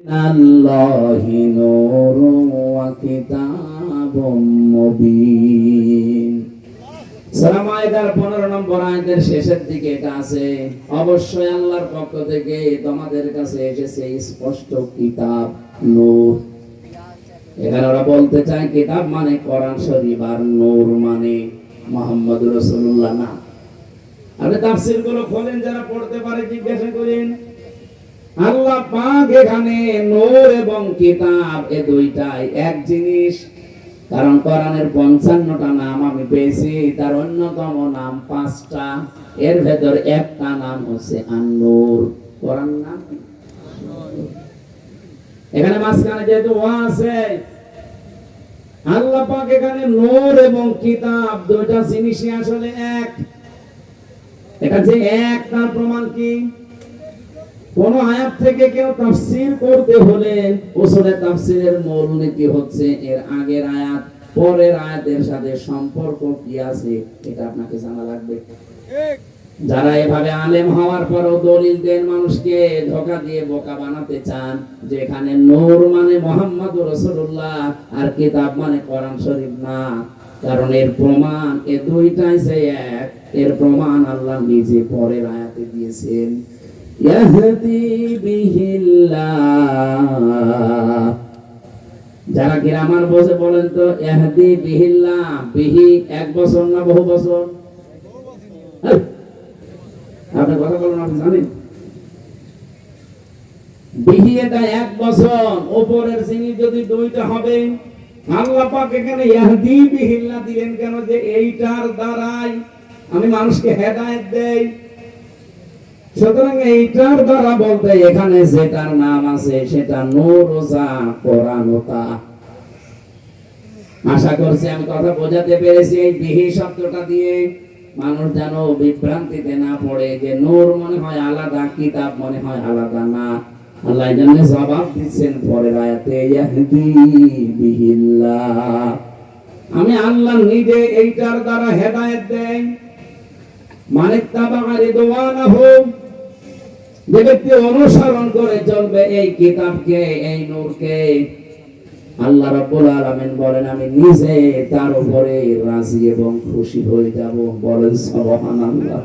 الله نور وكتاب مبين সালাম আয়াতের পনেরো নম্বর আয়াতের শেষের দিকে এটা আছে অবশ্যই আল্লাহর পক্ষ থেকে তোমাদের কাছে এসেছে স্পষ্ট কিতাব নূর এখানে ওরা বলতে চায় কিতাব মানে কোরআন শরীফ আর নূর মানে মোহাম্মদ রসুল্লাহ না আপনি তাফসির গুলো খোলেন যারা পড়তে পারে জিজ্ঞাসা করেন আল্লাহ পাক এখানে নূর এবং কিতাব এ দুইটাই এক জিনিস। কারণ কোরআনের পঞ্চান্নটা নাম আমি পেয়েছি, তার অন্যতম নাম পাঁচটা। এর ভেতর একটা নাম হচ্ছে আন্নুর। কোরআন নাম? এখানে মাঝখানে যেহেতু ওয়া আছে, আল্লাহ পাক এখানে নূর এবং কিতাব দুইটা জিনিসই আসলে এক। এটা যে এক, তার প্রমাণ কি? কোন আয়াত থেকে কেউ তাফসীর করতে হলে উসুলে তাফসীরের মূল নীতি হচ্ছে? এর আগের আয়াত, পরের আয়াতের সাথে সম্পর্ক কি আছে? এটা আপনাকে জানা লাগবে। যারা এভাবে আলেম হওয়ার পরও দলিল দেন মানুষকে, ধোকা দিয়ে বোকা বানাতে চান যে এখানে নূর মানে মোহাম্মদ রসুল্লাহ আর কিতাব মানে কোরআন শরীফ না। কারণ এর প্রমাণ এ দুইটাই যে এক। এর প্রমাণ আল্লাহ নিজে পরের আয়াতে দিয়েছেন। যারা গ্রামার বসে বলেন তো ইহদি বিহিল্লাহ, বিহি এক বছর না বহু বছর? আপনি কথা আপনি জানেন? বিহি এটা এক বছর শ্রেণি যদি দুইটা হবে, আল্লাহ পাক এখানে ইহদি বিহিল্লাহ দিলেন কেন যে এইটার দ্বারাই আমি মানুষকে হেদায়েত দেই? সুতরাং এইটার দ্বারা বলতে এখানে যেটার নাম আছে সেটা নুরুজা কোরআনতা আশা করছি আমি কথা বোঝাতে পেরেছি এই বিহি শব্দটা দিয়ে। মানুষ যেন বিভ্রান্তিতে না পড়ে যে নূর মনে হয় আলাদা, কিতাব মনে হয় আলাদা না। আল্লাহ জন্য জবাব দিচ্ছেন ইয়াহদি বিহিল্লাহ। আমি আল্লাহ নিজে এইটার দ্বারা হেদায়েত দেই। মানে তাবা রিদওয়ানাহু। যে ব্যক্তি অনুসরণ করে চলবে এই কিতাবকে, এই নূরকে। আল্লাহ রাব্বুল আলামিন বলেন, আমি নিজে তার উপরে রাজি এবং খুশি হয়ে যাব। বলেন, সুবহানাল্লাহ।